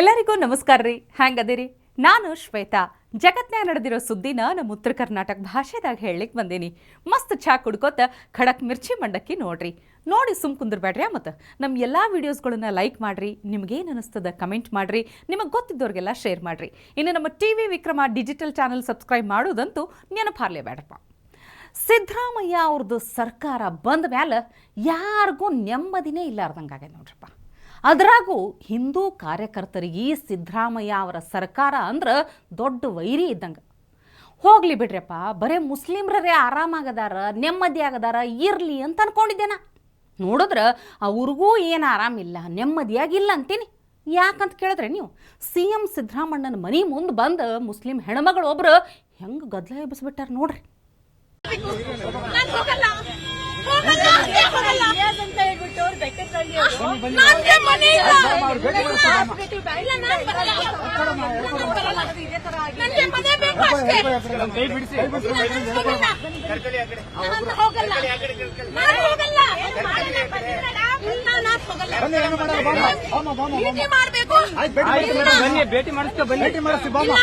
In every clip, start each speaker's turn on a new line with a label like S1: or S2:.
S1: ಎಲ್ಲರಿಗೂ ನಮಸ್ಕಾರ ರೀ. ಹ್ಯಾಂಗದಿರಿ? ನಾನು ಶ್ವೇತಾ. ಜಗತ್ನ್ಯಾಗ ನಡೆದಿರೋ ಸುದ್ದಿನ ನಮ್ಮ ಉತ್ತರ ಕರ್ನಾಟಕ ಭಾಷೆದಾಗ ಹೇಳಲಿಕ್ಕೆ ಬಂದೀನಿ. ಮಸ್ತ್ ಚಾ ಕುಡ್ಕೋತ ಖಡಕ್ ಮಿರ್ಚಿ ಮಂಡಕ್ಕಿ ನೋಡ್ರಿ. ನೋಡಿ ಸುಮ್ ಕುಂದಿರ್ಬೇಡ್ರಿ ಮತ್ತು ನಮ್ಮ ಎಲ್ಲ ವೀಡಿಯೋಸ್ಗಳನ್ನ ಲೈಕ್ ಮಾಡ್ರಿ, ನಿಮ್ಗೇನು ಅನಿಸ್ತದ ಕಮೆಂಟ್ ಮಾಡ್ರಿ, ನಿಮಗೆ ಗೊತ್ತಿದ್ದವ್ರಿಗೆಲ್ಲ ಶೇರ್ ಮಾಡ್ರಿ. ಇನ್ನು ನಮ್ಮ T V Vikrama digital channel subscribe ಮಾಡೋದಂತೂ ನೆನಪಾರ್ಲೇಬೇಡಪ್ಪ ಸಿದ್ದರಾಮಯ್ಯ ಅವ್ರದ್ದು ಸರ್ಕಾರ ಬಂದ ಮ್ಯಾಲ ಯಾರಿಗೂ ನೆಮ್ಮದಿನೇ ಇಲ್ಲಾರ್ದಂಗಾಗೆ ನೋಡ್ರಪ್ಪ. ಅದ್ರಾಗೂ ಹಿಂದೂ ಕಾರ್ಯಕರ್ತರಿಗೆ ಸಿದ್ದರಾಮಯ್ಯ ಅವರ ಸರ್ಕಾರ ಅಂದ್ರೆ ದೊಡ್ಡ ವೈರಿ ಇದ್ದಂಗೆ. ಹೋಗ್ಲಿ ಬಿಡ್ರಪ್ಪ ಬರೇ ಮುಸ್ಲಿಮ್ರೇ ಆರಾಮಾಗದಾರ ನೆಮ್ಮದಿ ಆಗದಾರ ಇರಲಿ ಅಂತ ಅನ್ಕೊಂಡಿದ್ದೇನ ನೋಡಿದ್ರೆ ಅವ್ರಿಗೂ ಏನು ಆರಾಮಿಲ್ಲ ನೆಮ್ಮದಿಯಾಗಿಲ್ಲ ಅಂತೀನಿ. ಯಾಕಂತ ಕೇಳಿದ್ರೆ ನೀವು ಸಿ ಎಂ ಸಿದ್ದರಾಮಣ್ಣನ ಮನೆ ಮುಂದೆ ಬಂದು ಮುಸ್ಲಿಂ ಹೆಣ್ಮಗಳು ಒಬ್ರು ಹೆಂಗೆ ಗದ್ದಲ ಎಬ್ಬಿಸ್ಬಿಟ್ಟಾರ ನೋಡ್ರಿ.
S2: ಮನೆ ಇಲ್ಲ. ನನ್ಗೆ ಮನೆ ಬೇಕು ಅಷ್ಟೇ. ನಾನು ಹೋಗಲ್ಲ. ನಾನು ಹೋಗಲ್ಲ. ನಾನು ಹೋಗಲ್ಲ ಭೇಟಿ ಮಾಡಿಸ್ತಾ
S3: ಬನ್ನಿ ಭೇಟಿ ಬನ್ನಿ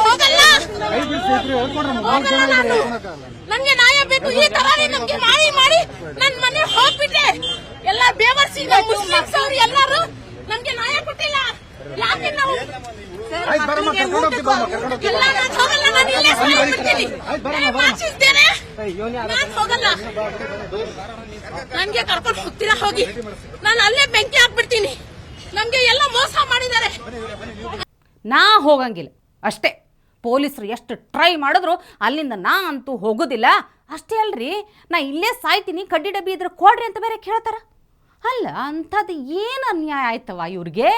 S2: ಹೋಗಲ್ಲ ನನಗೆ ಬೇಕು ಈ ತರ ನಮ್ಗೆ ಮಾಡಿ ಮಾಡಿ ನನ್ ಮನೆ ಹೋಗ್ಬಿಟ್ಟೆ ಎಲ್ಲ ಬೇವರ್ಸಿ ಎಲ್ಲಾರು ನಮ್ಗೆ ನ್ಯಾಯ ಕೊಟ್ಟಿಲ್ಲ. ಯಾಕೆ ನಾವು? ನನ್ಗೆ ಕರ್ಕೊಂಡು ಹೋಗ್ತೀರಾ? ಹೋಗಿ. ನಾನು ಅಲ್ಲೇ ಬೆಂಕಿ ಹಾಕ್ಬಿಡ್ತೀನಿ. ನಮ್ಗೆ ಎಲ್ಲ ಮೋಸ ಮಾಡಿದ್ದಾರೆ.
S1: ನಾ ಹೋಗಂಗಿಲ್ಲ. ಅಷ್ಟೇ. ಪೊಲೀಸರು ಎಷ್ಟು ಟ್ರೈ ಮಾಡಿದ್ರು ಅಲ್ಲಿಂದ ನಾ ಅಂತೂ ಹೋಗೋದಿಲ್ಲ. ಅಷ್ಟೇ ಅಲ್ರಿ. ನಾ ಇಲ್ಲೇ ಸಾಯ್ತೀನಿ ಕಡ್ಡಿ ಡಬ್ಬಿ ಇದ್ರೆ ಕೊಡ್ರಿ ಅಂತ ಬೇರೆ ಕೇಳ್ತಾರ. ಅಲ್ಲ ಅಂಥದ್ದು ಏನು ಅನ್ಯಾಯ ಆಯ್ತವ ಇವ್ರಿಗೆ?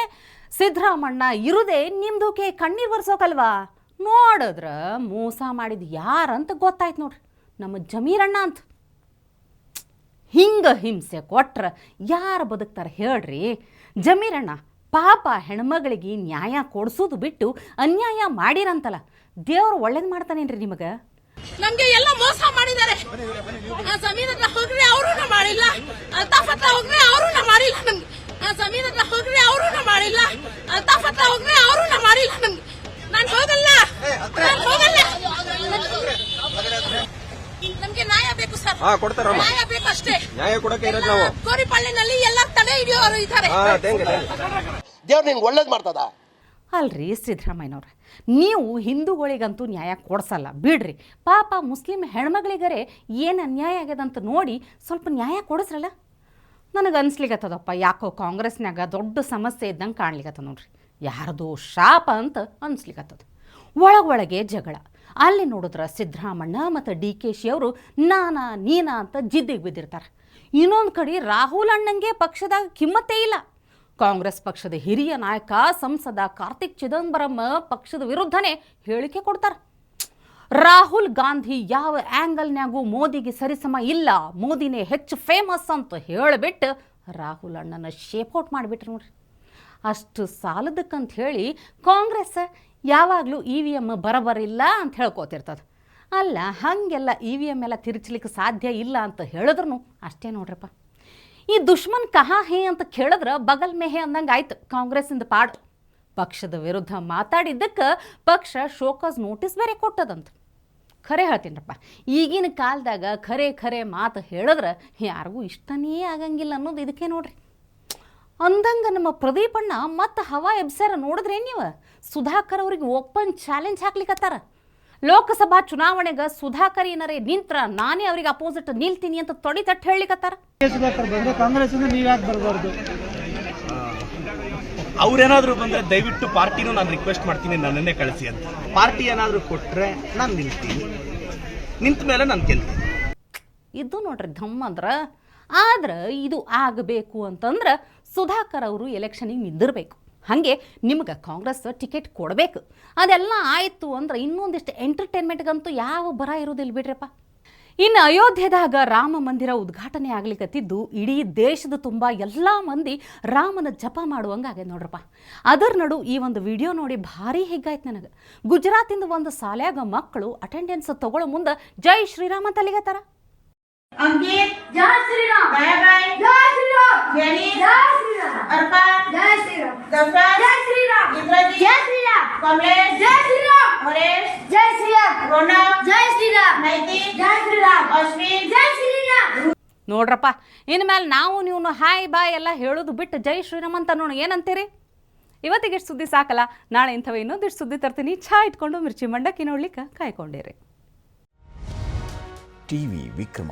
S1: ಸಿದ್ದರಾಮಣ್ಣ ಇರುದೇ ನಿಮ್ದುಕೆ ಕಣ್ಣೀರು ಬರ್ಸೋಕಲ್ವಾ ನೋಡಿದ್ರ ಮೋಸ ಮಾಡಿದ ಯಾರಂತ ಗೊತ್ತಾಯ್ತು ನೋಡ್ರಿ. ನಮ್ಮ ಜಮೀರಣ್ಣ ಅಂತ. ಹಿಂಗ ಹಿಂಸೆ ಕೊಟ್ರ ಯಾರು ಬದುಕ್ತಾರೆ ಹೇಳ್ರಿ. ಜಮೀರಣ್ಣ ಪಾಪ ಹೆಣ್ಮಗಳಿಗೆ ನ್ಯಾಯ ಕೊಡಿಸೋದು ಬಿಟ್ಟು ಅನ್ಯಾಯ ಮಾಡಿರಂತಲ್ಲ. ದೇವ್ರು ಒಳ್ಳೇದು ಮಾಡ್ತಾನೇನ್ರಿ ನಿಮಗೆ?
S2: ನಮಗೆ ಎಲ್ಲ ಮೋಸ ಮಾಡಿದ್ದಾರೆ. ಹತ್ರ ಅವರು ಮಾಡಿಲ್ಲ ಅಲ್ತಾಫ್ ಹತ್ರ ಹೋಗ್ರೆ ಅವರು ಮಾಡಿಲ್ಲ ನಮ್ಗೆ ಆ ಜಮೀನ್ ಹತ್ರ ಹೋಗ್ರೆ ಅವರು ಮಾಡಿಲ್ಲ ಅಲ್ತಾಫ್ ಹತ್ರ ಹೋಗ್ರೆ ಅವರು ಮಾಡಿಲ್ಲ ನಮ್ಗೆ ನಾನು ಹೋಗಲ್ಲ ನಾನ್ ಹೋಗಲ್ಲ ನಮ್ಗೆ ನ್ಯಾಯ ಬೇಕು ಸರ್
S3: ಹಾ ಕೊಡ್ತಾರಮ್ಮ.
S2: ನ್ಯಾಯ ಬೇಕು ಅಷ್ಟೇ
S3: ನ್ಯಾಯ ಕೊಡಕ್ಕೆ ಇರೋದು ನಾವು.
S2: ಕೋರಿಪಳ್ಳಿನಲ್ಲಿ ಎಲ್ಲ ತಡೆ ಹಿಡಿಯೋರು ಇದ್ದಾರೆ.
S3: ಹಾ ಥ್ಯಾಂಕ್ ಯು
S4: ದೇವ್ರು ನಿಂಗೆ ಒಳ್ಳೇದು ಮಾಡ್ತದ?
S1: ಅಲ್ರಿ ಸಿದ್ದರಾಮಯ್ಯನವ್ರೆ ನೀವು ಹಿಂದೂಗಳಿಗಂತೂ ನ್ಯಾಯ ಕೊಡ್ಸಲ್ಲ ಬಿಡ್ರಿ. ಪಾಪ ಮುಸ್ಲಿಂ ಹೆಣ್ಮಗಳಿಗರೆ ಏನು ಅನ್ಯಾಯ ಆಗ್ಯದಂತ ನೋಡಿ ಸ್ವಲ್ಪ ನ್ಯಾಯ ಕೊಡಿಸ್ರಲ್ಲ. ನನಗೆ ಅನ್ಸ್ಲಿಕತ್ತದಪ್ಪ ಯಾಕೋ ಕಾಂಗ್ರೆಸ್ನಾಗ ದೊಡ್ಡ ಸಮಸ್ಯೆ ಇದ್ದಂಗೆ ಕಾಣ್ಲಿಕತ್ತದ ನೋಡ್ರಿ. ಯಾರದೋ ಶಾಪ ಅಂತ ಅನ್ಸ್ಲಿಕತ್ತದ. ಒಳಗೊಳಗೆ ಜಗಳ. ಅಲ್ಲಿ ನೋಡಿದ್ರೆ ಸಿದ್ದರಾಮಣ್ಣ ಮತ್ತು ಡಿ ಕೆ ಶಿ ಅವರು ನಾನಾ ನೀನಾ ಅಂತ ಜಿದ್ದಿಗೆ ಬಿದ್ದಿರ್ತಾರೆ. ಇನ್ನೊಂದು ಕಡೆ ರಾಹುಲ್ ಅಣ್ಣಂಗೆ ಪಕ್ಷದಾಗ ಕಿಮ್ಮತ್ತೇ ಇಲ್ಲ. ಕಾಂಗ್ರೆಸ್ ಪಕ್ಷದ ಹಿರಿಯ ನಾಯಕ, ಸಂಸದ ಕಾರ್ತಿಕ್ ಚಿದಂಬರಂ ಪಕ್ಷದ ವಿರುದ್ಧನೇ ಹೇಳಿಕೆ ಕೊಡ್ತಾರೆ. ರಾಹುಲ್ ಗಾಂಧಿ ಯಾವ ಆ್ಯಂಗಲ್ನ್ಯಾಗೂ ಮೋದಿಗೆ ಸರಿಸಮ ಇಲ್ಲ, ಮೋದಿನೇ ಹೆಚ್ಚು ಫೇಮಸ್ ಅಂತ ಹೇಳಿಬಿಟ್ಟು ರಾಹುಲ್ ಅಣ್ಣನ ಶೇಪೌಟ್ ಮಾಡಿಬಿಟ್ರು ನೋಡ್ರಿ. ಅಷ್ಟು ಸಾಲದಕ್ಕಂತ ಹೇಳಿ ಕಾಂಗ್ರೆಸ್ ಯಾವಾಗಲೂ ಇ ವಿ ಎಂ ಬರಬರಿಲ್ಲ ಅಂತ ಹೇಳ್ಕೋತಿರ್ತದೆ. ಅಲ್ಲ, ಹಾಗೆಲ್ಲ ಇ ವಿ ಎಂ ಎಲ್ಲ ತಿರುಚಲಿಕ್ಕೆ ಸಾಧ್ಯ ಇಲ್ಲ ಅಂತ ಹೇಳಿದ್ರು ಅಷ್ಟೇ ನೋಡ್ರಪ್ಪ. ಈ ದುಶ್ಮನ್ ಕಹಾ ಹೇ ಅಂತ ಕೇಳಿದ್ರೆ ಬಗಲ್ ಮೇಹೆ ಅಂದಂಗೆ ಆಯ್ತು ಕಾಂಗ್ರೆಸ್ಸಿಂದ ಪಾಡು. ಪಕ್ಷದ ವಿರುದ್ಧ ಮಾತಾಡಿದ್ದಕ್ಕೆ ಪಕ್ಷ ಶೋಕಾಸ್ ನೋಟಿಸ್ ಬೇರೆ ಕೊಟ್ಟದಂತ. ಖರೆ ಹೇಳ್ತೀನಪ್ಪ ಈಗಿನ ಕಾಲದಾಗ ಖರೆ ಖರೆ ಮಾತು ಹೇಳಿದ್ರೆ ಯಾರಿಗೂ ಇಷ್ಟನೇ ಆಗಂಗಿಲ್ಲ ಅನ್ನೋದು ಇದಕ್ಕೆ ನೋಡ್ರಿ. ಅಂದಂಗ ನಮ್ಮ ಪ್ರದೀಪಣ್ಣ ಮತ್ತು ಹವಾ ಎಬ್ಸಾರ ನೋಡಿದ್ರೆ ನೀವು? ಸುಧಾಕರ್ ಅವ್ರಿಗೆ ಓಪನ್ ಚಾಲೆಂಜ್ ಹಾಕ್ಲಿಕತ್ತಾರ. ಲೋಕಸಭಾ ಚುನಾವಣೆಗೆ ಸುಧಾಕರ್ ಏನಾರೇ ನಿಂತ್ರ ನಾನೇ ಅವ್ರಿಗೆ ಅಪೋಸಿಟ್ ನಿಲ್ತೀನಿ ಅಂತ ತೊಡಿ ತಟ್ಟು ಹೇಳಲಿಕತ್ತಾರ.
S5: ಸುಧಾಕರ್ ಬಂದ್ರೆ ಕಾಂಗ್ರೆಸ್ ಇಂದ ನೀವ್ ಯಾಕೆ ಬರಬಾರ್ದು?
S6: ಅವ್ರೇನಾದ್ರೂ ಬಂದ್ರೆ ದಯವಿಟ್ಟು ಪಾರ್ಟಿನೂ ನಾನು ರಿಕ್ವೆಸ್ಟ್ ಮಾಡ್ತೀನಿ ನನ್ನನ್ನೇ ಕಳಿಸಿ ಅಂತ. ಪಾರ್ಟಿ ಏನಾದ್ರೂ ಕೊಟ್ರೆ ನಾನು ನಿಲ್ತೀನಿ. ನಿಂತ ಮೇಲೆ ನಾನು ಗೆಲ್ತೀನಿ.
S1: ಇದು ನೋಡ್ರಿ ಧಮ್ಮ ಅಂದ್ರ ಆದ್ರೆ ಇದು ಆಗಬೇಕು ಅಂತಂದ್ರೆ ಸುಧಾಕರ್ ಅವರು ಎಲೆಕ್ಷನಿಗೆ ನಿಂದಿರಬೇಕು. ಹಾಗೆ ನಿಮ್ಗೆ ಕಾಂಗ್ರೆಸ್ ಟಿಕೆಟ್ ಕೊಡಬೇಕು. ಅದೆಲ್ಲ ಆಯಿತು ಅಂದ್ರೆ ಇನ್ನೊಂದಿಷ್ಟು ಎಂಟರ್ಟೈನ್ಮೆಂಟ್ಗಂತೂ ಯಾವ ಬರ ಇರೋದಿಲ್ಲ ಬಿಡ್ರಪ್ಪ. ಇನ್ನು ಅಯೋಧ್ಯೆದಾಗ ರಾಮ ಮಂದಿರ ಉದ್ಘಾಟನೆ ಆಗ್ಲಿಕ್ಕತ್ತಿದ್ದು ಇಡೀ ದೇಶದ ತುಂಬ ಎಲ್ಲ ಮಂದಿ ರಾಮನ ಜಪ ಮಾಡುವಂಗೆ ಆಗ್ಯದ ನೋಡ್ರಪ್ಪ. ಅದರ ನಡು ಈ ಒಂದು ವಿಡಿಯೋ ನೋಡಿ ಭಾರಿ ಹಿಗ್ಗಾಯ್ತು ನನಗೆ. ಗುಜರಾತಿಂದ ಒಂದು ಸಾಲ್ಯಾಗ ಮಕ್ಕಳು ಅಟೆಂಡೆನ್ಸ್ ತಗೊಳ್ಳೋ ಮುಂದೆ ಜೈ ಶ್ರೀರಾಮ ತಲೆಗೆ ಅಲ್ಲಿಗತ್ತಾರ
S7: अंकित
S8: जय श्री राम
S7: दयाबाई
S8: जय श्री राम
S7: जैनी
S8: जय श्री राम
S7: अर्पण
S8: जय श्री राम
S7: दफर
S8: जय श्री राम
S7: इंद्रजीत
S8: जय श्री राम
S7: कमलेश
S8: जय श्री राम
S7: हरेश
S8: जय श्री राम
S7: रोनक
S8: जय श्री राम
S7: नैतिक
S8: जय श्री राम
S7: अश्विन
S8: जय श्री राम
S1: ನೋಡ್ರಪ್ಪ ಇನ್ಮೇಲೆ ನಾವು ನೀವು ಹಾಯ್ ಬಾಯ್ ಎಲ್ಲ ಹೇಳೋದು ಬಿಟ್ಟು ಜೈ ಶ್ರೀರಾಮ್ ಅಂತ ನೋಡು ಏನಂತೀರಿ ಇವತ್ತಿಗೆ ಇಷ್ಟು ಸುದ್ದಿ ಸಾಕಲ್ಲ ನಾಳೆ ಇಂಥವು ಇನ್ನೊಂದಿಷ್ಟು ಸುದ್ದಿ ತರ್ತೀನಿ ಚಹಾ ಇಟ್ಕೊಂಡು ಮಿರ್ಚಿ ಮಂಡಕ್ಕಿ ನೋಡ್ಲಿಕ್ಕೆ ಕಾಯ್ಕೊಂಡಿರಿ
S9: ಟಿವಿ ವಿಕ್ರಮ